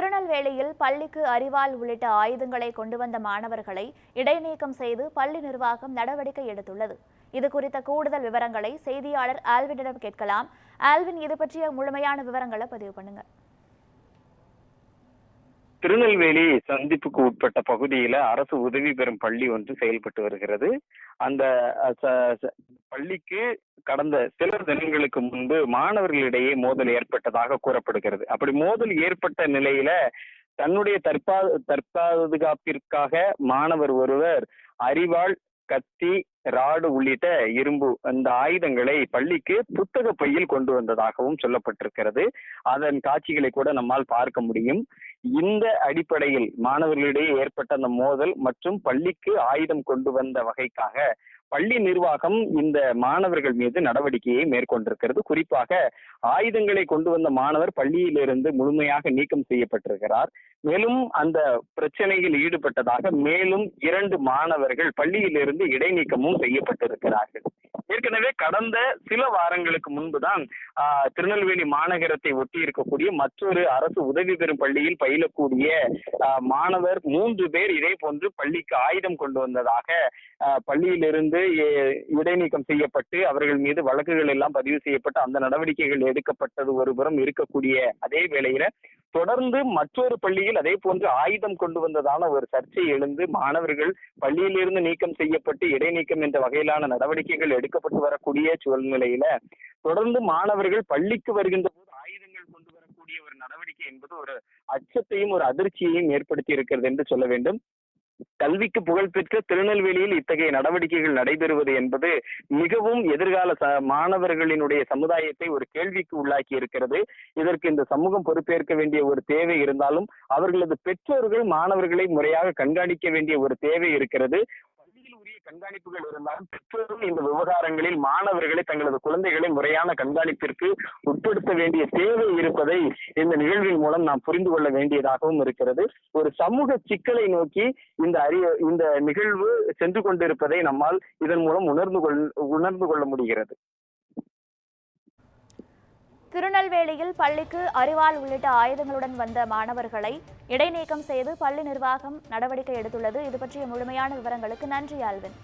திருநெல்வேலியில் பள்ளிக்கு அறிவால் உள்ளிட்ட ஆயுதங்களை கொண்டு வந்த மாணவர்களை இடைநீக்கம் செய்து பள்ளி நிர்வாகம் நடவடிக்கை எடுத்துள்ளது. இது குறித்த கூடுதல் விவரங்களை செய்தியாளர் ஆல்வினிடம் கேட்கலாம். ஆல்வின் இது பற்றிய முழுமையான விவரங்களை பதிவு பண்ணுங்க. திருநெல்வேலி சந்திப்புக்கு உட்பட்ட பகுதியில அரசு உதவி பெறும் பள்ளி ஒன்று செயல்பட்டு வருகிறது. அந்த பள்ளிக்கு கடந்த சில தினங்களுக்கு முன்பு மாணவர்களிடையே மோதல் ஏற்பட்டதாக கூறப்படுகிறது. அப்படி மோதல் ஏற்பட்ட நிலையில தன்னுடைய தற்பா தற்பாதுகாப்பிற்காக மாணவர் ஒருவர் அரிவாள் கத்தி ராடு உள்ளிட்ட இரும்பு அந்த ஆயுதங்களை பள்ளிக்கு புத்தக பையில் கொண்டு வந்ததாகவும் சொல்லப்பட்டிருக்கிறது. அதன் காட்சிகளை கூட நம்மால் பார்க்க முடியும். இந்த அடிப்படையில் மாணவர்களிடையே ஏற்பட்ட அந்த மோதல் மற்றும் பள்ளிக்கு ஆயுதம் கொண்டு வந்த வகைக்காக பள்ளி நிர்வாகம் இந்த மாணவர்கள் மீது நடவடிக்கையை மேற்கொண்டிருக்கிறது. குறிப்பாக ஆயுதங்களை கொண்டு வந்த மாணவர் பள்ளியிலிருந்து முழுமையாக நீக்கம் செய்யப்பட்டிருக்கிறார். மேலும் அந்த பிரச்சனையில் ஈடுபட்டதாக மேலும் இரண்டு மாணவர்கள் பள்ளியிலிருந்து இடைநீக்கமும் செய்யப்பட்டிருக்கிறார்கள். ஏற்கனவே கடந்த சில வாரங்களுக்கு முன்புதான் திருநெல்வேலி மாநகரத்தை ஒட்டி இருக்கக்கூடிய மற்றொரு அரசு உதவி பெறும் பள்ளியில் பயிலக்கூடிய மாணவர் மூன்று பேர் இதே போன்று பள்ளிக்கு ஆயுதம் கொண்டு வந்ததாக பள்ளியிலிருந்து இடைநீக்கம் செய்யப்பட்டு அவர்கள் மீது வழக்குகள் எல்லாம் பதிவு செய்யப்பட்டு அந்த நடவடிக்கைகள் எடுக்கப்பட்டது ஒருபுறம் இருக்கக்கூடிய அதே வேளையில தொடர்ந்து மற்றொரு பள்ளியில் அதே போன்று ஆயுதம் கொண்டு வந்ததான ஒரு சர்ச்சை எழுந்து மாணவர்கள் பள்ளியிலிருந்து நீக்கம் செய்யப்பட்டு இடைநீக்கம் என்ற வகையிலான நடவடிக்கைகள் எடுக்கப்பட்டு வரக்கூடிய சூழ்நிலையில தொடர்ந்து மாணவர்கள் பள்ளிக்கு வருகின்ற போது ஆயுதங்கள் கொண்டு வரக்கூடிய ஒரு நடவடிக்கை என்பது ஒரு அச்சத்தையும் ஒரு அதிர்ச்சியையும் ஏற்படுத்தி இருக்கிறது என்று சொல்ல வேண்டும். கல்விக்கு புகழ்பெற்ற திருநெல்வேலியில் இத்தகைய நடவடிக்கைகள் நடைபெறுவது என்பது மிகவும் எதிர்கால ச- மாணவர்களினுடைய சமுதாயத்தை ஒரு கேள்விக்கு உள்ளாக்கி இருக்கிறது. இதற்கு இந்த சமூகம் பொறுப்பேற்க வேண்டிய ஒரு தேவை இருந்தாலும் அவர்களது பெற்றோர்கள் மாணவர்களை முறையாக கண்காணிக்க வேண்டிய ஒரு தேவை இருக்கிறது. கண்காணிப்புகள் இருந்தாலும் பெற்றோரும் இந்த விவகாரங்களில் மாணவர்களை தங்களது குழந்தைகளை முறையான கண்காணிப்பிற்கு உட்படுத்த வேண்டிய தேவை இருப்பதை இந்த நிகழ்வின் மூலம் நாம் புரிந்து கொள்ள வேண்டியதாகவும் இருக்கிறது. ஒரு சமூக சிக்கலை நோக்கி இந்த அறிய இந்த நிகழ்வு சென்று கொண்டிருப்பதை நம்மால் இதன் மூலம் உணர்ந்து கொள் உணர்ந்து கொள்ள முடிகிறது. திருநெல்வேலியில் பள்ளிக்கு அறிவாள் உள்ளிட்ட ஆயுதங்களுடன் வந்த மாணவர்களை இடைநீக்கம் செய்து பள்ளி நிர்வாகம் நடவடிக்கை எடுத்துள்ளது. இது பற்றிய முழுமையான விவரங்களுக்கு நன்றி ஆல்வின்.